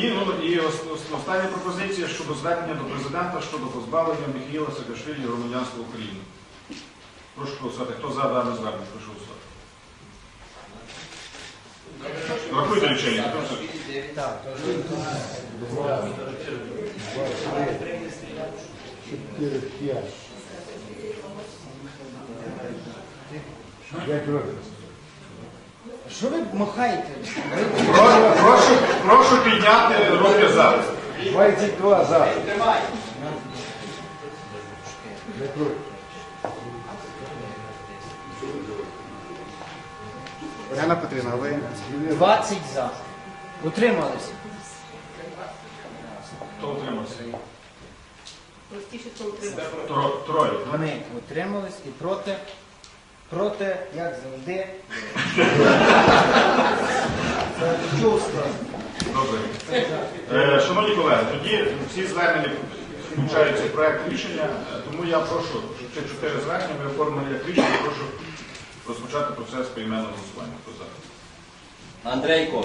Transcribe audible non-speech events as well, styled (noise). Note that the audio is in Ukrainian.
І, ну, і ос- ос- остання пропозиція щодо звернення до президента щодо позбавлення Михаїла Саакашвілі громадянства України. Прошу голосувати. Хто за дане звернення? Прошу голосувати. Рахуйте років. що ви махаєте? Прошу, прошу, прошу підняти руки за. 22 за. Проти. Петрівна, ви 20 за. Утрималися. Хто утримався? Тро- Троє. Вони утримались і проти. Проти, як завжди. (laughs) Це чувство. Е, Шановні колеги, тоді всі звернення включаються в проект рішення, е, тому я прошу, щоб ці чотири звернення ми оформили як рішення, прошу розпочати процес поіменного голосування. Хто за? Андрейко,